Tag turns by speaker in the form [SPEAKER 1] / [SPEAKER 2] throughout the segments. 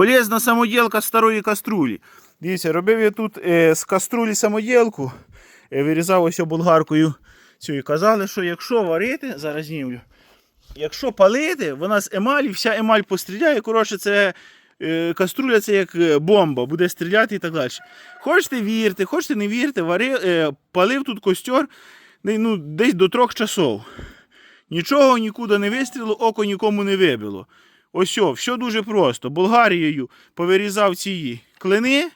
[SPEAKER 1] Полезна самоділка старої каструлі. Дивіться, робив я тут е, з каструлі самоділку, е, вирізав ось болгаркою цю і казали, що якщо варити, зараз знімлю, якщо палити, вона з емалі, вся емаль постріляє. Коротше, це е, каструля це як е, бомба, буде стріляти і так далі. Хочете вірте, хочете не вірте, вари, е, палив тут костер ну, десь до трьох часов. Нічого нікуди не вистрілило, око нікому не вибило. Ось все дуже просто. Болгарією повирізав ці клини.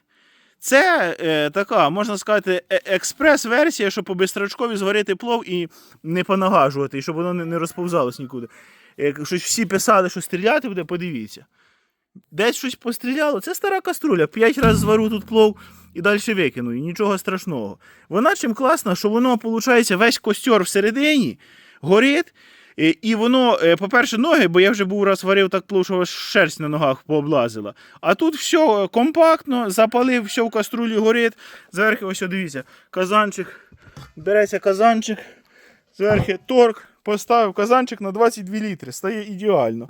[SPEAKER 1] Це е, така, можна сказати, е- експрес-версія, щоб по бистрачкові зварити плов і не понагажувати, щоб воно не, не розповзалось нікуди. Як щось всі писали, що стріляти буде, подивіться. Десь щось постріляло. Це стара каструля. П'ять разів звару тут плов і далі викину. І нічого страшного. Вона чим класна, що воно, виходить, весь костер всередині горить. І і воно, е, по-перше, ноги, бо я вже був раз варив так плов, що шерсть на ногах пооблазила. А тут все компактно, запалив, все в каструлі горить. Зверху, ось дивіться, казанчик. Береться казанчик, зверху торк, поставив казанчик на 22 літри. Стає ідеально.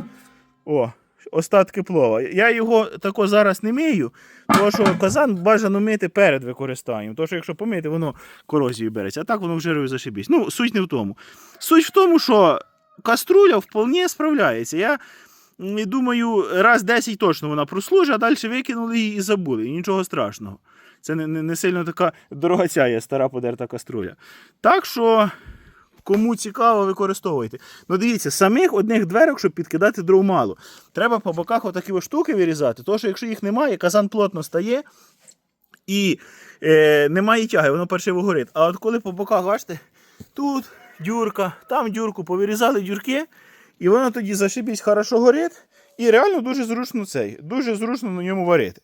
[SPEAKER 1] О, остатки плова. Я його тако зараз не мию, тому що казан бажано мити перед використанням. Тому що якщо помити, воно корозію береться. А так воно в вжирує зашибісь. Ну, суть не в тому. Суть в тому, що каструля вполне справляється. Я думаю, раз 10 точно вона прослужить, а далі викинули її і забули. І нічого страшного. Це не, не, не сильно така дорогоця є стара подерта каструля. Так що. Кому цікаво, використовуйте. Ну дивіться, самих одних дверок, щоб підкидати дров мало. Треба по боках отакі штуки вирізати, тому що якщо їх немає, казан плотно стає і е, немає тяги, воно паршиво горить. А от коли по боках, бачите, тут дюрка, там дюрку, повирізали дюрки, і воно тоді зашибісь хорошо горить. І реально дуже зручно цей, дуже зручно на ньому варити.